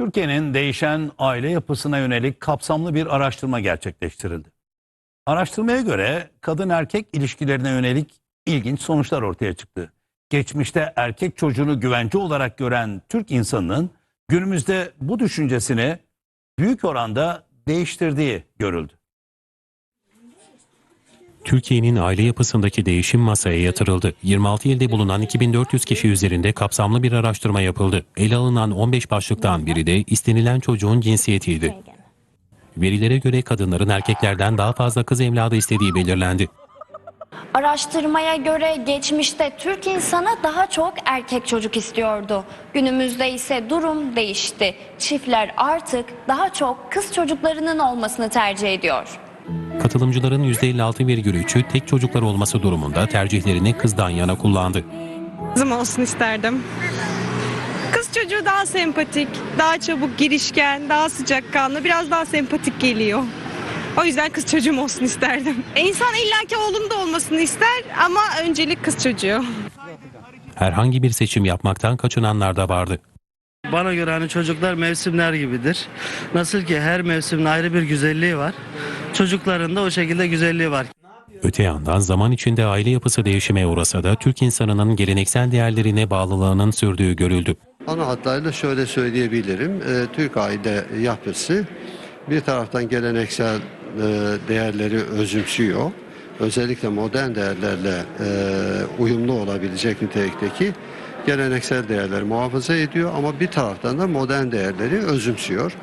Türkiye'nin değişen aile yapısına yönelik kapsamlı bir araştırma gerçekleştirildi. Araştırmaya göre kadın erkek ilişkilerine yönelik ilginç sonuçlar ortaya çıktı. Geçmişte erkek çocuğunu güvence olarak gören Türk insanının günümüzde bu düşüncesini büyük oranda değiştirdiği görüldü. Türkiye'nin aile yapısındaki değişim masaya yatırıldı. 26 ilde bulunan 2400 kişi üzerinde kapsamlı bir araştırma yapıldı. Ele alınan 15 başlıktan biri de istenilen çocuğun cinsiyetiydi. Verilere göre kadınların erkeklerden daha fazla kız evladı istediği belirlendi. Araştırmaya göre geçmişte Türk insanı daha çok erkek çocuk istiyordu. Günümüzde ise durum değişti. Çiftler artık daha çok kız çocuklarının olmasını tercih ediyor. Katılımcıların %56,3'ü tek çocuklar olması durumunda tercihlerini kızdan yana kullandı. Kızım olsun isterdim. Kız çocuğu daha sempatik, daha çabuk girişken, daha sıcakkanlı, biraz daha sempatik geliyor. O yüzden kız çocuğum olsun isterdim. İnsan illaki oğlum da olmasını ister ama öncelik kız çocuğu. Herhangi bir seçim yapmaktan kaçınanlar da vardı. Bana göre hani çocuklar mevsimler gibidir. Nasıl ki her mevsimin ayrı bir güzelliği var. Çocukların da o şekilde güzelliği var. Öte yandan zaman içinde aile yapısı değişime uğrasa da Türk insanının geleneksel değerlerine bağlılığının sürdüğü görüldü. Ana hatlarıyla şöyle söyleyebilirim. Ee, Türk aile yapısı bir taraftan geleneksel e, değerleri özümsüyor. Özellikle modern değerlerle e, uyumlu olabilecek nitelikteki geleneksel değerleri muhafaza ediyor ama bir taraftan da modern değerleri özümsüyor.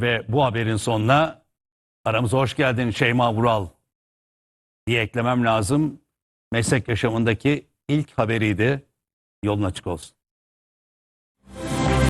Ve bu haberin sonuna aramıza hoş geldin Şeyma Vural diye eklemem lazım. Meslek yaşamındaki ilk haberiydi. Yolun açık olsun.